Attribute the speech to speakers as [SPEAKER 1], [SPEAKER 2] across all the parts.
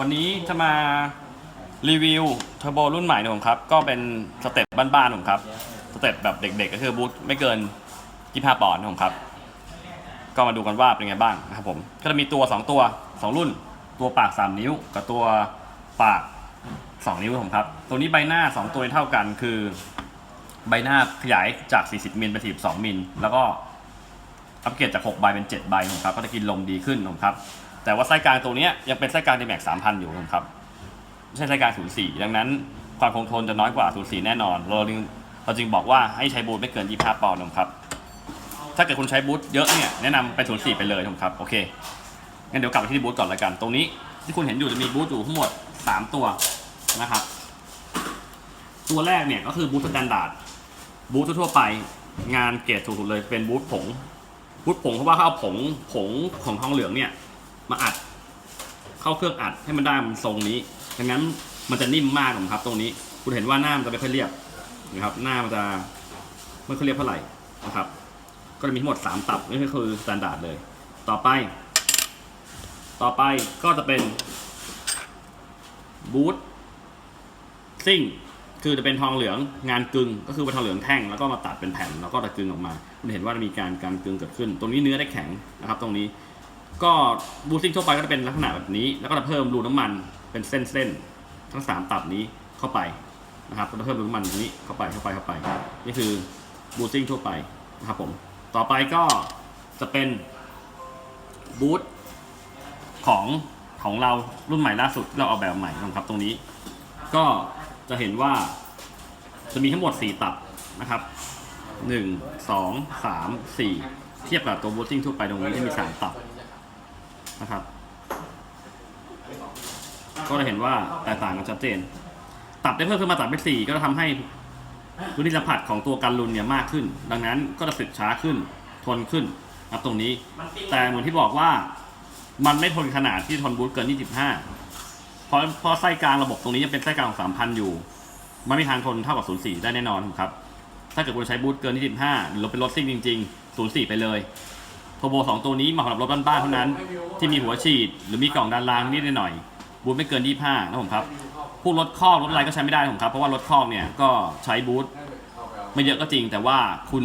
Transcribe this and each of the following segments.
[SPEAKER 1] วันนี้จะมารีวิวเทอร์โบรุ่นใหม่นะผมครับ ก็เป็นสเต็ปบ้านๆผมครับ สเต็ปแบบเด็กๆ ก็คือบูทไม่เกิน 25 ปอนด์นะผมครับ ก็มาดูกันว่าเป็นไงบ้างนะครับผม ก็จะมีตัว 2 ตัว 2 รุ่น ตัวปาก 3 นิ้ว กับตัวปาก 2 นิ้วผมครับ ตัวนี้ใบหน้า 2 ตัวเท่ากันคือ ใบหน้าขยายจาก 40 มิลเป็น42มิล แล้วก็อัปเกรดจาก 6 ใบเป็น 7 ใบผมครับ ก็จะกินลมดีขึ้นผมครับ แต่ว่าไส้กลางตัวนี้ยังเป็นไส้กลาง D-Max 3,000 อยู่ครับไม่ใช่ไส้กลาง 04 ดังนั้นความคงทนจะน้อยกว่า 04 แน่นอน เราจึงเราจึงบอกว่าให้ใช้บูทไม่เกิน 25 ปอนด์ผมครับถ้าเกิดคุณใช้บูทเยอะเนี่ยแนะนำเป็น04 ไปเลยครับโอเคงั้นเดี๋ยวกลับไปที่บูทก่อนละกัน ตรงนี้ที่คุณเห็นอยู่จะมีบูทอยู่ทั้งหมด 3 ตัวนะครับ ตัวแรกเนี่ยก็คือบูทสแตนดาร์ดบูททั่วไปงานเกรดถูกสุดเลยเป็นบูทผงบูทผงเพราะว่าเขาเอาผงผงของทองเหลืองเนี่ย มาอัด เข้าเครื่องอัดให้มันได้มันทรงนี้ดังนั้นมันจะนิ่มมากผมครับ ตรงนี้ คุณเห็นว่าหน้ามันจะไม่ค่อยเรียบนะครับ หน้ามันจะไม่ค่อยเรียบเท่าไหร่นะครับ ก็จะมีทั้งหมด 3 ตับนี่คือสแตนดาร์ดเลย ต่อไป ต่อไปก็จะเป็นบูทซิ่งคือจะเป็นทองเหลืองงานกึงก็คือเป็นทองเหลืองแท่งแล้วก็มาตัดเป็นแผ่นแล้วก็ตะกึงออกมา คุณเห็นว่ามีการการกึงเกิดขึ้น ตรงนี้เนื้อได้แข็งนะครับ ตรงนี้ ก็บูซิ่งทั่วไปก็จะเป็นลักษณะแบบนี้ แล้วก็จะเพิ่มรูน้ำมันเป็นเส้นๆทั้งสามตับนี้เข้าไปนะครับก็จะเพิ่มรูน้ำมันตรงนี้เข้าไปเข้าไปเข้าไป นี่คือบูซิ่งทั่วไปนะครับผมต่อไปก็จะเป็นบูทของของเรารุ่นใหม่ล่าสุดที่เราเอาแบบใหม่นะครับตรงนี้ ก็จะเห็นว่าจะมีทั้งหมด 4 ตับนะครับ 1 2 3 4 เทียบกับตัวบูทซิ่งทั่วไปตรงนี้ที่มี 3 ตับ นะครับ ก็จะเห็นว่าแตกต่างกันชัดเจน ตับได้เพิ่มขึ้นมาตับเป็นสี่ก็จะทำให้พื้นที่สัมผัสของตัวกันลุนเนี่ยมากขึ้น ดังนั้นก็จะสึกช้าขึ้น ทนขึ้นครับตรงนี้ แต่เหมือนที่บอกว่ามันไม่ทนขนาดที่ทนบูทเกิน 25 เพราะเพราะไส้กลางระบบตรงนี้ยังเป็นไส้กลางของ 3,000 อยู่ มันไม่มีทางทนเท่ากับ 04 ได้แน่นอนครับ ถ้าเกิดคุณใช้บูทเกิน 25 หรือเราเป็นรถซิ่งจริง ๆ 04 ไปเลย โทโบสองตัวนี้เหมาะสำหรับรถบ้านๆเท่านั้น ที่มีหัวฉีดหรือมีกล่องด้านล่างนิดหน่อยบูทไม่เกิน 25นะผมครับพวกรถคอกรถอะไรก็ใช้ไม่ได้ผมครับ เพราะว่ารถคอกเนี่ยก็ใช้บูทไม่เยอะก็จริง แต่ว่าคุณ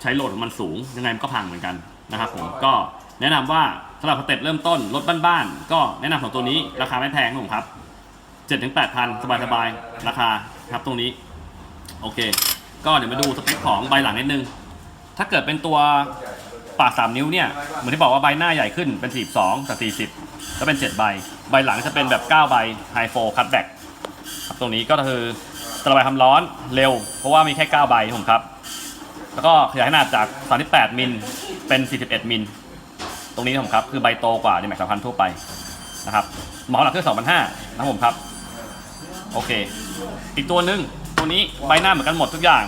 [SPEAKER 1] ใช้โหลดของมันสูง ยังไงมันก็พังเหมือนกันนะครับผมก็แนะนำว่าสำหรับสเต็ปเริ่มต้นรถบ้านๆก็แนะนำสองตัวนี้ราคาไม่แพงนะผมครับ7ถึง8,000สบายๆ ราคาครับตรงนี้ โอเค ก็เดี๋ยวมาดูสเปคของใบหลังนิดนึง ถ้าเกิดเป็นตัว ปาก3นิ้วเนี่ยเหมือนที่บอกว่าใบหน้าใหญ่ขึ้นเป็น 42จาก40ก็เป็น 7 ใบ ใบหลังจะเป็นแบบ 9 ใบไฮโฟคัตแบ็กครับตรงนี้ก็คือจะระบายความร้อนเร็ว เพราะว่ามีแค่ 9 ใบผมครับ แล้วก็ขยายขนาดจาก 38 มิลเป็น 41 มิล ตรงนี้ผมครับ คือใบโตกว่าในแม็กซ์พันทั่วไปนะครับหมอหลักคือ2,500นะครับผมครับ โอเค อีกตัวหนึ่งตัวนี้ใบหน้าเหมือนกันหมดทุกอย่าง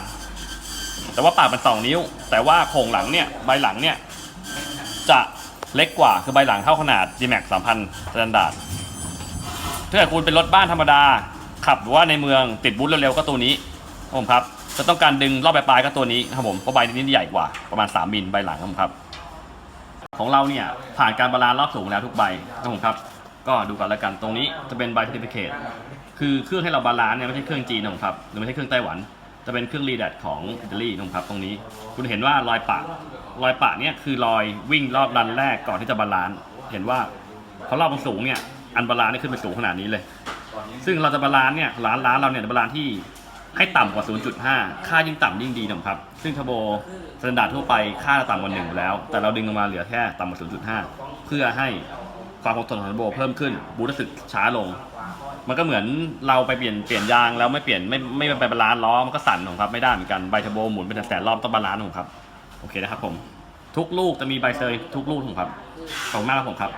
[SPEAKER 1] แต่ว่าปากเป็นสองนิ้ว แต่ว่าโครงหลังเนี่ยใบหลังเนี่ยจะเล็กกว่าคือใบหลังเท่าขนาด D-Max 3,000 Standard ถ้าเกิดคุณเป็นรถบ้านธรรมดา ขับหรือว่าในเมืองติดบูธเร็วๆก็ตัวนี้ครับผมครับจะต้องการดึงรอบปลายๆก็ตัวนี้ครับผมเพราะใบนี้ใหญ่กว่าประมาณ 3มิลใบหลังครับผมครับ ของเราเนี่ยผ่านการบาลานซ์รอบสูงแล้วทุกใบครับผมครับ ก็ดูกันแล้วกันตรงนี้จะเป็นใบ certificate คือเครื่องให้เราบาลานซ์เนี่ยไม่ใช่เครื่องจีนนะครับหรือไม่ใช่เครื่องไต้หวัน จะเป็นเครื่องรีแดดของอิตาลีนะครับตรงนี้ คุณเห็นว่ารอยปะรอยปะเนี่ยคือรอยวิ่งรอบรันแรกก่อนที่จะบาลานซ์เห็นว่าเขารอบมันสูงเนี่ยอันบาลานซ์นี่ขึ้นไปสูงขนาดนี้เลย ซึ่งเราจะบาลานซ์เนี่ยร้านร้านเราเนี่ยบาลานซ์ที่ให้ต่ำกว่า 0.5 ค่ายิ่งต่ำยิ่งดีนะครับ ซึ่งทโบสแตนดาร์ดทั่วไปค่าจะต่ำกว่า1อยู่แล้ว แต่เราดึงลงมาเหลือแค่ต่ำกว่า 0.5 เพื่อให้ความคงทนของทโบเพิ่มขึ้นบูทรู้สึกช้าลง มันก็เหมือนเราไปเปลี่ยนเปลี่ยนยางแล้วไม่เปลี่ยนไม่ไม่ไปบาลานซ์ล้อมันก็สั่นของครับไม่ได้เหมือนกันใบเทอร์โบหมุนเป็นแสนรอบต้องบาลานซ์ของครับโอเคนะครับผม ทุกลูกจะมีใบเซอร์ทุกลูกของครับขอบคุณมากครับผมครับ